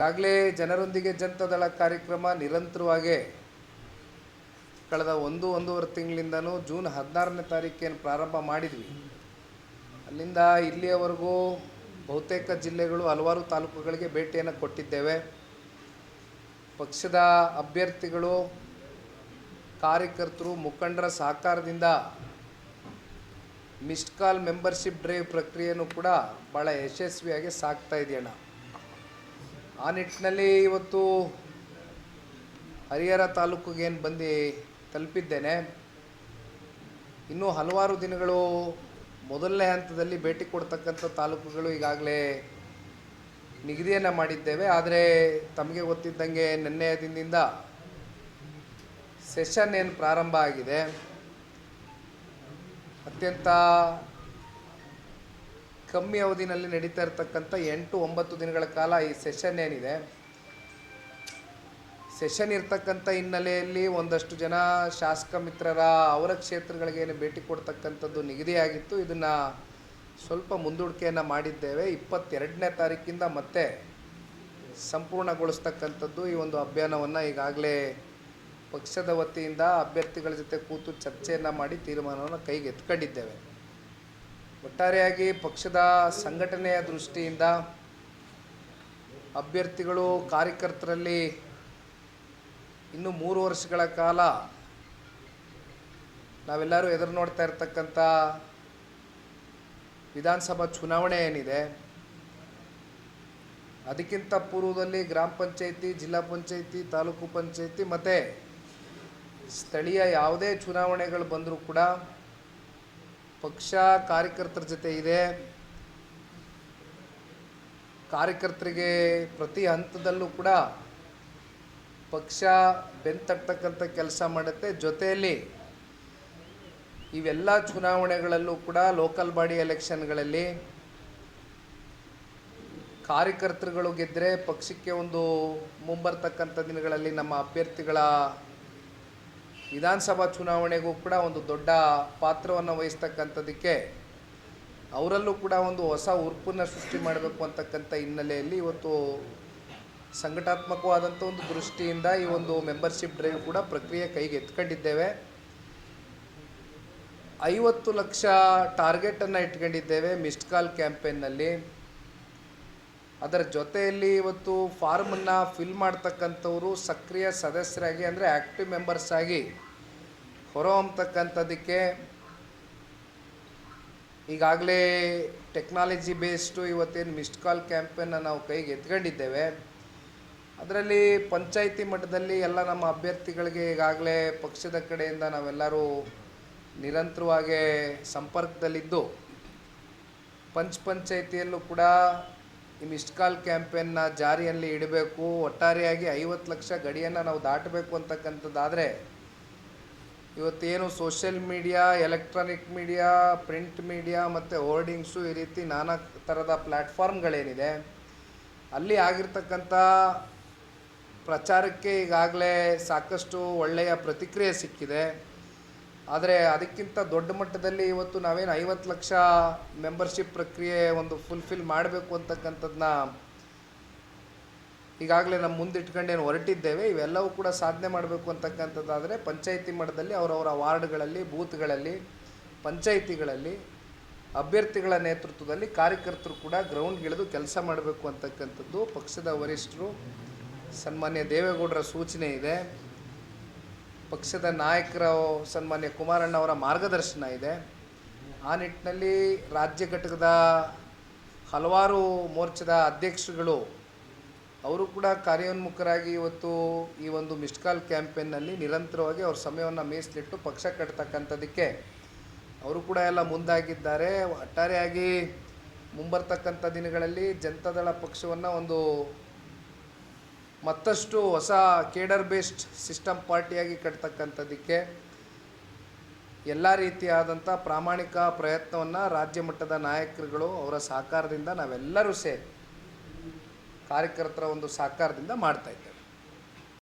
ಈಗಾಗಲೇ ಜನರೊಂದಿಗೆ ಜನತಾದಳ ಕಾರ್ಯಕ್ರಮ ನಿರಂತರವಾಗಿ ಕಳೆದ ಒಂದು ಒಂದೂವರೆ ತಿಂಗಳಿಂದನೂ ಜೂನ್ ಹದಿನಾರನೇ ತಾರೀಕೇನು ಪ್ರಾರಂಭ ಮಾಡಿದ್ವಿ. ಅಲ್ಲಿಂದ ಇಲ್ಲಿಯವರೆಗೂ ಬಹುತೇಕ ಜಿಲ್ಲೆಗಳು ಹಲವಾರು ತಾಲೂಕುಗಳಿಗೆ ಭೇಟಿಯನ್ನು ಕೊಟ್ಟಿದ್ದೇವೆ. ಪಕ್ಷದ ಅಭ್ಯರ್ಥಿಗಳು, ಕಾರ್ಯಕರ್ತರು, ಮುಖಂಡರ ಸಹಕಾರದಿಂದ ಮಿಸ್ಡ್ ಕಾಲ್ ಮೆಂಬರ್ಶಿಪ್ ಡ್ರೈವ್ ಪ್ರಕ್ರಿಯೆಯೂ ಕೂಡ ಭಾಳ ಯಶಸ್ವಿಯಾಗಿ ಸಾಕ್ತಾ ಇದೆಯಣ್ಣ. ಆ ನಿಟ್ಟಿನಲ್ಲಿ ಇವತ್ತು ಹರಿಹರ ತಾಲೂಕಿಗೆ ಏನು ಬಂದು ತಲುಪಿದ್ದೇನೆ. ಇನ್ನೂ ಹಲವಾರು ದಿನಗಳು ಮೊದಲನೇ ಹಂತದಲ್ಲಿ ಭೇಟಿ ಕೊಡ್ತಕ್ಕಂಥ ತಾಲೂಕುಗಳು ಈಗಾಗಲೇ ನಿಗದಿಯನ್ನು ಮಾಡಿದ್ದೇವೆ. ಆದರೆ ತಮಗೆ ಗೊತ್ತಿದ್ದಂಗೆ ನಿನ್ನೆಯ ದಿನದಿಂದ ಸೆಷನ್ ಏನು ಪ್ರಾರಂಭ ಆಗಿದೆ. ಅತ್ಯಂತ ಕಮ್ಮಿ ಅವಧಿನಲ್ಲಿ ನಡೀತಾ ಇರತಕ್ಕಂಥ ಎಂಟು ಒಂಬತ್ತು ದಿನಗಳ ಕಾಲ ಈ ಸೆಷನ್ ಏನಿದೆ, ಸೆಷನ್ ಇರ್ತಕ್ಕಂಥ ಹಿನ್ನೆಲೆಯಲ್ಲಿ ಒಂದಷ್ಟು ಜನ ಶಾಸಕ ಮಿತ್ರರ ಅವರ ಕ್ಷೇತ್ರಗಳಿಗೆ ಏನು ಭೇಟಿ ಕೊಡ್ತಕ್ಕಂಥದ್ದು ನಿಗದಿಯಾಗಿತ್ತು. ಇದನ್ನು ಸ್ವಲ್ಪ ಮುಂದೂಡಿಕೆಯನ್ನು ಮಾಡಿದ್ದೇವೆ. ಇಪ್ಪತ್ತೆರಡನೇ ತಾರೀಕಿಂದ ಮತ್ತೆ ಸಂಪೂರ್ಣಗೊಳಿಸ್ತಕ್ಕಂಥದ್ದು ಈ ಒಂದು ಅಭಿಯಾನವನ್ನು ಈಗಾಗಲೇ ಪಕ್ಷದ ವತಿಯಿಂದ ಅಭ್ಯರ್ಥಿಗಳ ಜೊತೆ ಕೂತು ಚರ್ಚೆಯನ್ನು ಮಾಡಿ ತೀರ್ಮಾನವನ್ನು ಕೈಗೆ ಎತ್ಕೊಂಡಿದ್ದೇವೆ ಒಟ್ಟಾರೆಯಾಗಿ ಪಕ್ಷದ ಸಂಘಟನೆಯ ದೃಷ್ಟಿಯಿಂದ ಅಭ್ಯರ್ಥಿಗಳು, ಕಾರ್ಯಕರ್ತರಲ್ಲಿ ಇನ್ನು ಮೂರು ವರ್ಷಗಳ ಕಾಲ ನಾವೆಲ್ಲರೂ ಎದುರು ನೋಡ್ತಾ ಇರ್ತಕ್ಕಂಥ ವಿಧಾನಸಭಾ ಚುನಾವಣೆ ಏನಿದೆ, ಅದಕ್ಕಿಂತ ಪೂರ್ವದಲ್ಲಿ ಗ್ರಾಮ ಪಂಚಾಯಿತಿ, ಜಿಲ್ಲಾ ಪಂಚಾಯಿತಿ, ತಾಲೂಕು ಪಂಚಾಯಿತಿ ಮತ್ತು ಸ್ಥಳೀಯ ಯಾವುದೇ ಚುನಾವಣೆಗಳು ಬಂದರೂ ಕೂಡ ಪಕ್ಷ ಕಾರ್ಯಕರ್ತರ ಜೊತೆ ಇದೆ. ಕಾರ್ಯಕರ್ತರಿಗೆ ಪ್ರತಿ ಹಂತದಲ್ಲೂ ಕೂಡ ಪಕ್ಷ ಬೆಂತಟ್ಟಕ್ಕಂಥ ಕೆಲಸ ಮಾಡುತ್ತೆ. ಜೊತೆಯಲ್ಲಿ ಇವೆಲ್ಲ ಚುನಾವಣೆಗಳಲ್ಲೂ ಕೂಡ ಲೋಕಲ್ ಬಾಡಿ ಎಲೆಕ್ಷನ್ಗಳಲ್ಲಿ ಕಾರ್ಯಕರ್ತರುಗಳು ಗೆದ್ದರೆ ಪಕ್ಷಕ್ಕೆ ಒಂದು ಮುಂಬರ್ತಕ್ಕಂಥ ದಿನಗಳಲ್ಲಿ ನಮ್ಮ ಅಭ್ಯರ್ಥಿಗಳ ವಿಧಾನಸಭಾ ಚುನಾವಣೆಗೂ ಕೂಡ ಒಂದು ದೊಡ್ಡ ಪಾತ್ರವನ್ನು ವಹಿಸ್ತಕ್ಕಂಥದ್ದಕ್ಕೆ ಅವರಲ್ಲೂ ಕೂಡ ಒಂದು ಹೊಸ ಉರ್ಪನ್ನು ಸೃಷ್ಟಿ ಮಾಡಬೇಕು ಅಂತಕ್ಕಂಥ ಹಿನ್ನೆಲೆಯಲ್ಲಿ ಇವತ್ತು ಸಂಘಟಾತ್ಮಕವಾದಂಥ ಒಂದು ದೃಷ್ಟಿಯಿಂದ ಈ ಒಂದು ಮೆಂಬರ್ಶಿಪ್ ಡ್ರೈವ್ ಕೂಡ ಪ್ರಕ್ರಿಯೆ ಕೈಗೆ ಎತ್ಕೊಂಡಿದ್ದೇವೆ. ಐವತ್ತು ಲಕ್ಷ ಟಾರ್ಗೆಟನ್ನು ಇಟ್ಕೊಂಡಿದ್ದೇವೆ ಮಿಸ್ಡ್ ಕಾಲ್ ಕ್ಯಾಂಪೇನ್ನಲ್ಲಿ. ಅದರ ಜೊತೆಯಲ್ಲಿ ಇವತ್ತು ಫಾರ್ಮನ್ನು ಫಿಲ್ ಮಾಡ್ತಕ್ಕಂಥವರು ಸಕ್ರಿಯ ಸದಸ್ಯರಾಗಿ, ಅಂದರೆ ಆ್ಯಕ್ಟಿವ್ ಮೆಂಬರ್ಸ್ ಆಗಿ ಹೊರಹೊಮ್ಮತಕ್ಕಂಥದ್ದಕ್ಕೆ ಈಗಾಗಲೇ ಟೆಕ್ನಾಲಜಿ ಬೇಸ್ಡು ಇವತ್ತೇನು ಮಿಸ್ಡ್ ಕಾಲ್ ಕ್ಯಾಂಪೇನ್ನ ನಾವು ಕೈಗೆ ಎತ್ಕೊಂಡಿದ್ದೇವೆ. ಅದರಲ್ಲಿ ಪಂಚಾಯಿತಿ ಮಟ್ಟದಲ್ಲಿ ಎಲ್ಲ ನಮ್ಮ ಅಭ್ಯರ್ಥಿಗಳಿಗೆ ಈಗಾಗಲೇ ಪಕ್ಷದ ಕಡೆಯಿಂದ ನಾವೆಲ್ಲರೂ ನಿರಂತರವಾಗಿ ಸಂಪರ್ಕದಲ್ಲಿದ್ದು, ಪಂಚ್ ಪಂಚಾಯಿತಿಯಲ್ಲೂ ಕೂಡ ಈ ಮಿಸ್ಡ್ ಕಾಲ್ ಕ್ಯಾಂಪೇನ್ನ ಜಾರಿಯಲ್ಲಿ ಇಡಬೇಕು. ಒಟ್ಟಾರೆಯಾಗಿ ಐವತ್ತು ಲಕ್ಷ ಗಡಿಯನ್ನು ನಾವು ದಾಟಬೇಕು ಅಂತಕ್ಕಂಥದ್ದಾದರೆ, ಇವತ್ತೇನು social media electronic media print media ಮತ್ತು ಹೋರ್ಡಿಂಗ್ಸು ಈ ರೀತಿ ನಾನಾ ಥರದ ಪ್ಲ್ಯಾಟ್ಫಾರ್ಮ್ಗಳೇನಿದೆ ಅಲ್ಲಿ ಆಗಿರ್ತಕ್ಕಂಥ ಪ್ರಚಾರಕ್ಕೆ ಈಗಾಗಲೇ ಸಾಕಷ್ಟು ಒಳ್ಳೆಯ ಪ್ರತಿಕ್ರಿಯೆ ಸಿಕ್ಕಿದೆ. ಆದರೆ ಅದಕ್ಕಿಂತ ದೊಡ್ಡ ಮಟ್ಟದಲ್ಲಿ ಇವತ್ತು ನಾವೇನು ಐವತ್ತು ಲಕ್ಷ ಮೆಂಬರ್ಶಿಪ್ ಪ್ರಕ್ರಿಯೆ ಒಂದು ಫುಲ್ಫಿಲ್ ಮಾಡಬೇಕು ಅಂತಕ್ಕಂಥದ್ದನ್ನ ಈಗಾಗಲೇ ನಮ್ಮ ಮುಂದಿಟ್ಕೊಂಡೇನು ಹೊರಟಿದ್ದೇವೆ, ಇವೆಲ್ಲವೂ ಕೂಡ ಸಾಧನೆ ಮಾಡಬೇಕು ಅಂತಕ್ಕಂಥದ್ದಾದರೆ ಪಂಚಾಯಿತಿ ಮಟ್ಟದಲ್ಲಿ ಅವರವರ ವಾರ್ಡ್ಗಳಲ್ಲಿ, ಬೂತ್ಗಳಲ್ಲಿ, ಪಂಚಾಯಿತಿಗಳಲ್ಲಿ, ಅಭ್ಯರ್ಥಿಗಳ ನೇತೃತ್ವದಲ್ಲಿ ಕಾರ್ಯಕರ್ತರು ಕೂಡ ಗ್ರೌಂಡ್ಗಿಳಿದು ಕೆಲಸ ಮಾಡಬೇಕು ಅಂತಕ್ಕಂಥದ್ದು ಪಕ್ಷದ ವರಿಷ್ಠರು. ಸನ್ಮಾನ್ಯ ದೇವೇಗೌಡರ ಸೂಚನೆ ಇದೆ. ಪಕ್ಷದ ನಾಯಕರ ಸನ್ಮಾನ್ಯ ಕುಮಾರಣ್ಣ ಅವರ ಮಾರ್ಗದರ್ಶನ ಇದೆ. ಆ ನಿಟ್ಟಿನಲ್ಲಿ ರಾಜ್ಯ ಘಟಕದ ಹಲವಾರು ಮೋರ್ಚಾದ ಅಧ್ಯಕ್ಷರುಗಳು, ಅವರು ಕೂಡ ಕಾರ್ಯೋನ್ಮುಖರಾಗಿ ಇವತ್ತು ಈ ಒಂದು ಮಿಸ್ಡ್ ಕಾಲ್ ಕ್ಯಾಂಪೇನ್ನಲ್ಲಿ ನಿರಂತರವಾಗಿ ಅವ್ರ ಸಮಯವನ್ನು ಮೀಸಲಿಟ್ಟು ಪಕ್ಷ ಕಟ್ತಕ್ಕಂಥದ್ದಕ್ಕೆ ಅವರು ಕೂಡ ಎಲ್ಲ ಮುಂದಾಗಿದ್ದಾರೆ. ಒಟ್ಟಾರೆಯಾಗಿ ಮುಂಬರ್ತಕ್ಕಂಥ ದಿನಗಳಲ್ಲಿ ಜನತಾದಳ ಪಕ್ಷವನ್ನು ಒಂದು ಮತ್ತಷ್ಟು ಹೊಸ ಕೇಡರ್ ಬೇಸ್ಡ್ ಸಿಸ್ಟಮ್ ಪಾರ್ಟಿಯಾಗಿ ಕಟ್ತಕ್ಕಂಥದ್ದಕ್ಕೆ ಎಲ್ಲ ರೀತಿಯಾದಂಥ ಪ್ರಾಮಾಣಿಕ ಪ್ರಯತ್ನವನ್ನು ರಾಜ್ಯ ಮಟ್ಟದ ನಾಯಕರುಗಳು ಅವರ ಸಹಕಾರದಿಂದ ನಾವೆಲ್ಲರೂ ಸೇರಿ ಕಾರ್ಯಕರ್ತರ ಒಂದು ಸಹಕಾರದಿಂದ ಮಾಡ್ತಾ ಇದ್ದೇವೆ.